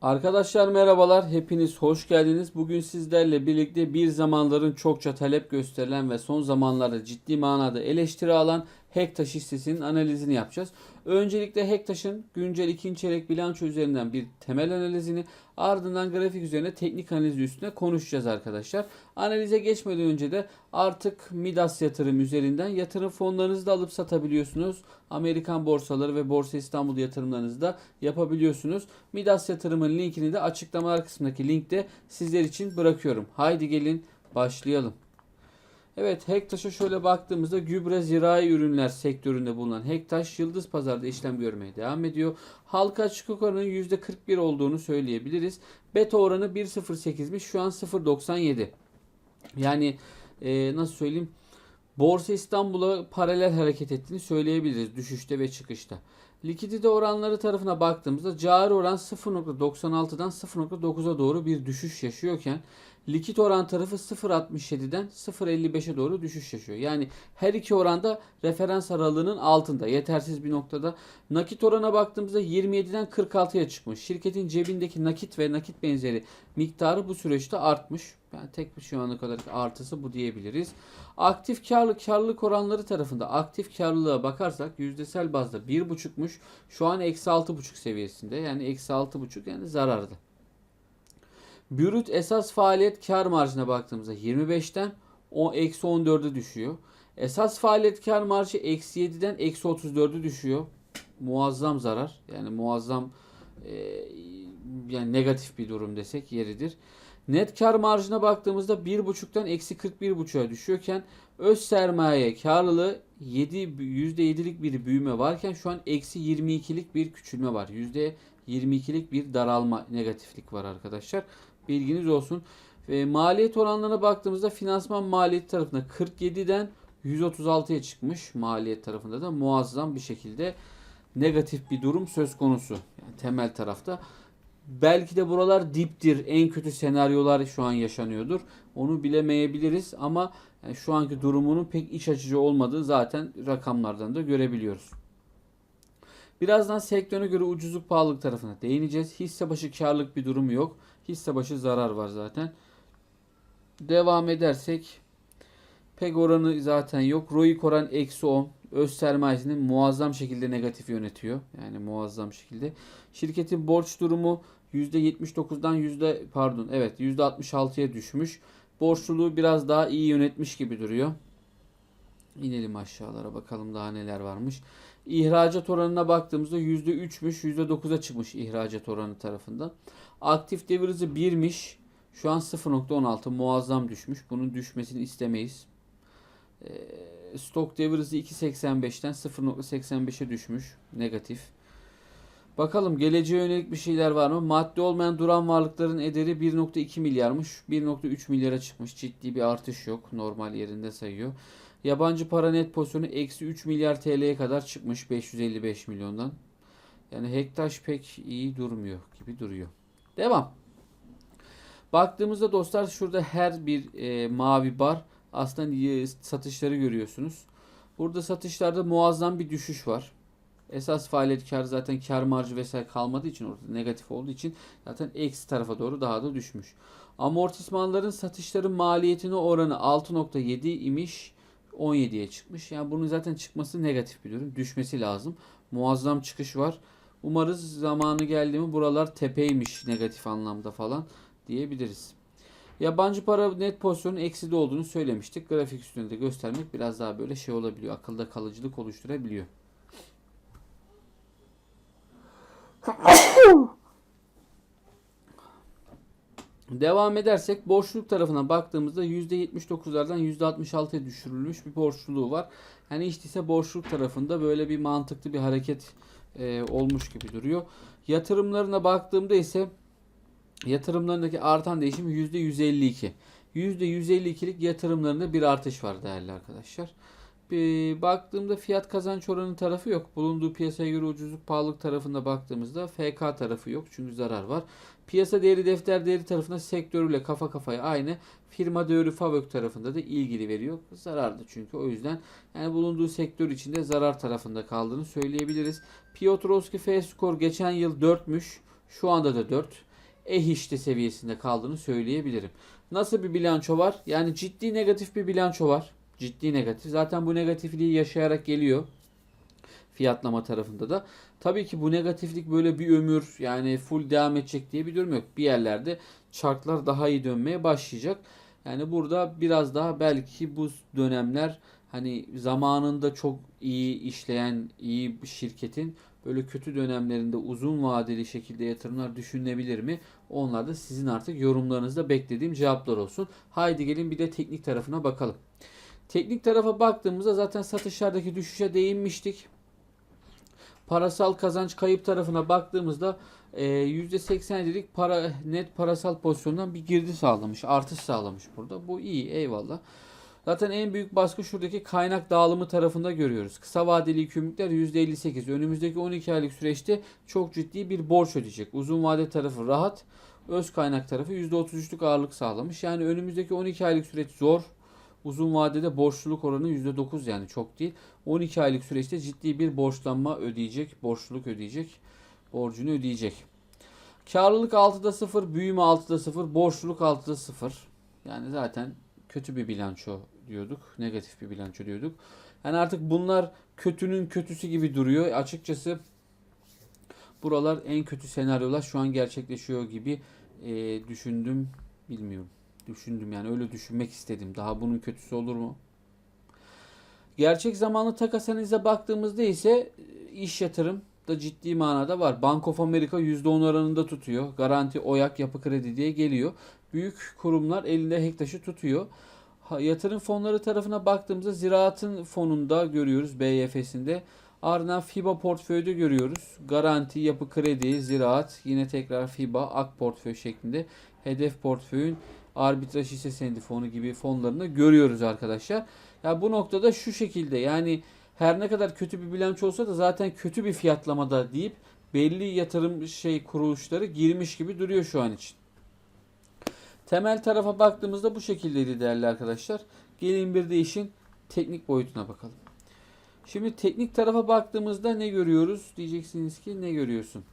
Arkadaşlar merhabalar, hepiniz hoş geldiniz. Bugün sizlerle birlikte bir zamanların çokça talep gösterilen ve son zamanlarda ciddi manada eleştiri alan Hektaş hissesinin analizini yapacağız. Öncelikle Hektaş'ın güncel ikinci çeyrek bilanço üzerinden bir temel analizini ardından grafik üzerine teknik analizi üstüne konuşacağız arkadaşlar. Analize geçmeden önce de artık Midas yatırım üzerinden yatırım fonlarınızı da alıp satabiliyorsunuz. Amerikan borsaları ve Borsa İstanbul yatırımlarınızı da yapabiliyorsunuz. Midas yatırımın linkini de açıklamalar kısmındaki linkte sizler için bırakıyorum. Haydi gelin başlayalım. Evet Hektaş'a şöyle baktığımızda gübre zirai ürünler sektöründe bulunan Hektaş Yıldız Pazar'da işlem görmeye devam ediyor. Halka açık oranının %41 olduğunu söyleyebiliriz. Beta oranı 1.08'miş şu an 0.97. Yani e, nasıl söyleyeyim Borsa İstanbul'a paralel hareket ettiğini söyleyebiliriz düşüşte ve çıkışta. Likidite oranları tarafına baktığımızda cari oran 0.96'dan 0.9'a doğru bir düşüş yaşıyorken likit oran tarafı 0.67'den 0.55'e doğru düşüş yaşıyor. Yani her iki oranda referans aralığının altında yetersiz bir noktada. Nakit orana baktığımızda 27'den 46'ya çıkmış. Şirketin cebindeki nakit ve nakit benzeri miktarı bu süreçte artmış. Yani tek bir şu ana kadar artısı bu diyebiliriz. Aktif karlılık karlılık oranları tarafında aktif karlılığa bakarsak yüzdesel bazda 1.5'muş. Şu an eksi 6.5 seviyesinde. Yani eksi 6.5 yani zararda. Brüt esas faaliyet kar marjına baktığımızda 25'ten o eksi 14'e düşüyor. Esas faaliyet kar marjı eksi 7'den eksi 34'e düşüyor. Muazzam zarar. Yani muazzam e, yani negatif bir durum desek yeridir. Net kar marjına baktığımızda 1.5'tan eksi 41.5'a düşüyorken öz sermaye karlılığı 7, %7'lik bir büyüme varken şu an eksi 22'lik bir küçülme var. %22'lik bir daralma negatiflik var arkadaşlar. Bilginiz olsun. E, maliyet oranlarına baktığımızda finansman maliyeti tarafında 47'den 136'ya çıkmış. Maliyet tarafında da muazzam bir şekilde negatif bir durum söz konusu. Yani temel tarafta. Belki de buralar diptir. En kötü senaryolar şu an yaşanıyordur. Onu bilemeyebiliriz ama yani şu anki durumunun pek iç açıcı olmadığı zaten rakamlardan da görebiliyoruz. Birazdan sektöre göre ucuzluk pahalılık tarafına değineceğiz. Hisse başı karlık bir durum yok. Hisse başı zarar var zaten. Devam edersek pek oranı zaten yok. ROIC oran eksi 10. Öz sermayesini muazzam şekilde negatif yönetiyor. Yani muazzam şekilde. Şirketin borç durumu %79'dan yüzde pardon evet %66'ya düşmüş. Borçluluğu biraz daha iyi yönetmiş gibi duruyor. İnelim aşağılara bakalım daha neler varmış. İhracat oranına baktığımızda %3'müş %9'a çıkmış ihracat oranı tarafından. Aktif devir hızı 1'miş. Şu an 0.16 muazzam düşmüş. Bunun düşmesini istemeyiz. Ee, stok devir hızı 2.85'ten 0.85'e düşmüş. Negatif. Bakalım geleceğe yönelik bir şeyler var mı? Madde olmayan duran varlıkların ederi 1.2 milyarmış. 1.3 milyara çıkmış. Ciddi bir artış yok. Normal yerinde sayıyor. Yabancı para net pozisyonu eksi 3 milyar TL'ye kadar çıkmış 555 milyondan. Yani Hektaş pek iyi durmuyor gibi duruyor. Devam. Baktığımızda dostlar şurada her bir e, mavi bar aslında satışları görüyorsunuz. Burada satışlarda muazzam bir düşüş var. Esas faaliyet kar zaten kar marjı vesaire kalmadığı için orada negatif olduğu için zaten eksi tarafa doğru daha da düşmüş. Amortismanların satışların maliyetine oranı 6.7 imiş. 17'ye çıkmış. Yani bunun zaten çıkması negatif bir durum. Düşmesi lazım. Muazzam çıkış var. Umarız zamanı geldi mi buralar tepeymiş negatif anlamda falan diyebiliriz. Yabancı para net pozisyonun ekside olduğunu söylemiştik. Grafik üstünde de göstermek biraz daha böyle şey olabiliyor. Akılda kalıcılık oluşturabiliyor. Devam edersek borçluluk tarafına baktığımızda %79'lardan %66'ya düşürülmüş bir borçluluğu var. Yani işte ise borçluluk tarafında böyle bir mantıklı bir hareket e, olmuş gibi duruyor. Yatırımlarına baktığımda ise yatırımlarındaki artan değişim %152. %152'lik yatırımlarında bir artış var değerli arkadaşlar. Bir baktığımda fiyat kazanç oranı tarafı yok. Bulunduğu piyasaya göre ucuzluk pahalılık tarafında baktığımızda FK tarafı yok. Çünkü zarar var. Piyasa değeri defter değeri tarafında sektörüyle kafa kafaya aynı. Firma değeri Favök tarafında da ilgili veriyor. Zarardı çünkü o yüzden yani bulunduğu sektör içinde zarar tarafında kaldığını söyleyebiliriz. Piotrowski F score geçen yıl 4'müş. Şu anda da 4. eh işte seviyesinde kaldığını söyleyebilirim. Nasıl bir bilanço var? Yani ciddi negatif bir bilanço var. Ciddi negatif. Zaten bu negatifliği yaşayarak geliyor. Fiyatlama tarafında da. Tabii ki bu negatiflik böyle bir ömür yani full devam edecek diye bir durum yok. Bir yerlerde çarklar daha iyi dönmeye başlayacak. Yani burada biraz daha belki bu dönemler hani zamanında çok iyi işleyen iyi bir şirketin böyle kötü dönemlerinde uzun vadeli şekilde yatırımlar düşünülebilir mi? Onlar da sizin artık yorumlarınızda beklediğim cevaplar olsun. Haydi gelin bir de teknik tarafına bakalım. Teknik tarafa baktığımızda zaten satışlardaki düşüşe değinmiştik. Parasal kazanç kayıp tarafına baktığımızda e, %80'lik para net parasal pozisyondan bir girdi sağlamış, artış sağlamış burada. Bu iyi, eyvallah. Zaten en büyük baskı şuradaki kaynak dağılımı tarafında görüyoruz. Kısa vadeli yükümlülükler %58. Önümüzdeki 12 aylık süreçte çok ciddi bir borç ödeyecek. Uzun vade tarafı rahat. Öz kaynak tarafı %33'lük ağırlık sağlamış. Yani önümüzdeki 12 aylık süreç zor. Uzun vadede borçluluk oranı %9 yani çok değil. 12 aylık süreçte ciddi bir borçlanma ödeyecek. Borçluluk ödeyecek. Borcunu ödeyecek. Karlılık 6'da 0, büyüme 6'da 0, borçluluk 6'da 0. Yani zaten kötü bir bilanço diyorduk. Negatif bir bilanço diyorduk. Yani artık bunlar kötünün kötüsü gibi duruyor. Açıkçası buralar en kötü senaryolar şu an gerçekleşiyor gibi e, düşündüm. Bilmiyorum. Düşündüm yani öyle düşünmek istedim. Daha bunun kötüsü olur mu? Gerçek zamanlı takas analize baktığımızda ise e, iş yatırım da ciddi manada var. Bank of America %10 oranında tutuyor. Garanti, Oyak, Yapı Kredi diye geliyor. Büyük kurumlar elinde Hektaş'ı tutuyor. Yatırım fonları tarafına baktığımızda ziraatın fonunda görüyoruz BYF'sinde. Ardından FIBA portföyde görüyoruz. Garanti, Yapı Kredi, Ziraat, yine tekrar FIBA, AK portföy şeklinde hedef portföyün arbitraj hisse senedi fonu gibi fonlarını görüyoruz arkadaşlar. Ya bu noktada şu şekilde yani her ne kadar kötü bir bilanço olsa da zaten kötü bir fiyatlamada deyip belli yatırım şey kuruluşları girmiş gibi duruyor şu an için. Temel tarafa baktığımızda bu şekildeydi değerli arkadaşlar. Gelin bir de işin teknik boyutuna bakalım. Şimdi teknik tarafa baktığımızda ne görüyoruz? Diyeceksiniz ki ne görüyorsun?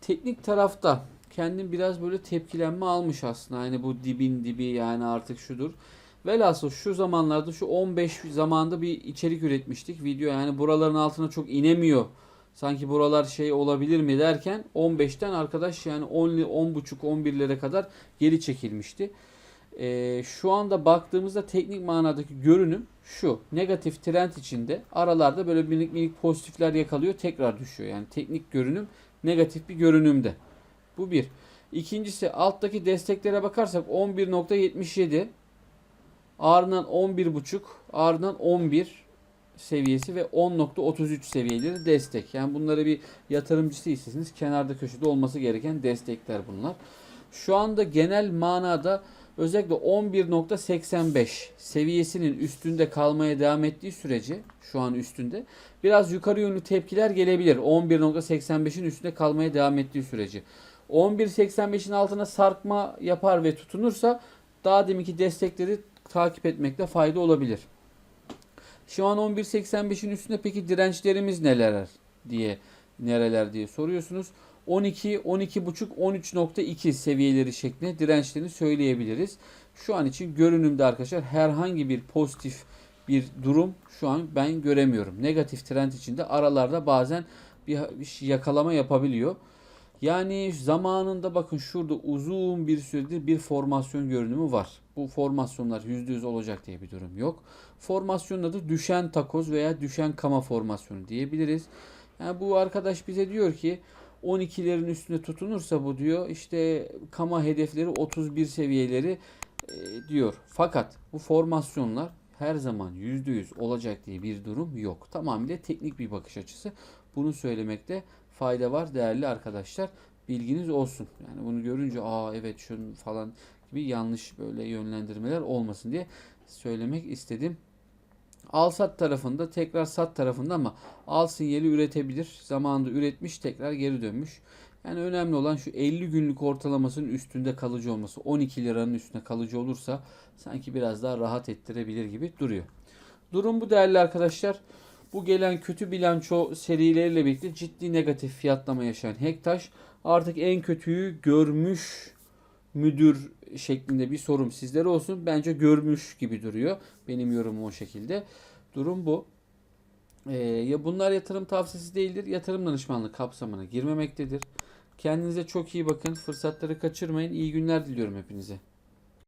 Teknik tarafta kendim biraz böyle tepkilenme almış aslında. Yani bu dibin dibi yani artık şudur. Velhasıl şu zamanlarda şu 15 zamanda bir içerik üretmiştik. Video yani buraların altına çok inemiyor. Sanki buralar şey olabilir mi derken 15'ten arkadaş yani 10 10.5 11'lere kadar geri çekilmişti. Ee, şu anda baktığımızda teknik manadaki görünüm şu. Negatif trend içinde aralarda böyle minik minik pozitifler yakalıyor tekrar düşüyor. Yani teknik görünüm negatif bir görünümde. Bu bir. İkincisi alttaki desteklere bakarsak 11.77 ardından 11.5 ardından 11 seviyesi ve 10.33 seviyeleri destek. Yani bunları bir yatırımcısıysanız kenarda köşede olması gereken destekler bunlar. Şu anda genel manada özellikle 11.85 seviyesinin üstünde kalmaya devam ettiği sürece şu an üstünde biraz yukarı yönlü tepkiler gelebilir. 11.85'in üstünde kalmaya devam ettiği sürece. 11.85'in altına sarkma yapar ve tutunursa daha deminki destekleri takip etmekte fayda olabilir. Şu an 11.85'in üstünde peki dirençlerimiz neler diye nereler diye soruyorsunuz. 12, 12.5, 13.2 seviyeleri şeklinde dirençlerini söyleyebiliriz. Şu an için görünümde arkadaşlar herhangi bir pozitif bir durum şu an ben göremiyorum. Negatif trend içinde aralarda bazen bir, şey yakalama yapabiliyor. Yani zamanında bakın şurada uzun bir süredir bir formasyon görünümü var. Bu formasyonlar %100 olacak diye bir durum yok. Formasyonun adı düşen takoz veya düşen kama formasyonu diyebiliriz. Yani bu arkadaş bize diyor ki 12'lerin üstünde tutunursa bu diyor işte kama hedefleri 31 seviyeleri e, diyor. Fakat bu formasyonlar her zaman %100 olacak diye bir durum yok. Tamamıyla teknik bir bakış açısı. Bunu söylemekte fayda var değerli arkadaşlar. Bilginiz olsun. Yani bunu görünce aa evet şunun falan gibi yanlış böyle yönlendirmeler olmasın diye söylemek istedim. Al sat tarafında tekrar sat tarafında ama al sinyali üretebilir. Zamanında üretmiş tekrar geri dönmüş. Yani önemli olan şu 50 günlük ortalamasının üstünde kalıcı olması. 12 liranın üstünde kalıcı olursa sanki biraz daha rahat ettirebilir gibi duruyor. Durum bu değerli arkadaşlar. Bu gelen kötü bilanço serileriyle birlikte ciddi negatif fiyatlama yaşayan Hektaş artık en kötüyü görmüş müdür şeklinde bir sorum sizlere olsun. Bence görmüş gibi duruyor. Benim yorumum o şekilde. Durum bu. Ee, ya bunlar yatırım tavsiyesi değildir. Yatırım danışmanlığı kapsamına girmemektedir. Kendinize çok iyi bakın. Fırsatları kaçırmayın. İyi günler diliyorum hepinize.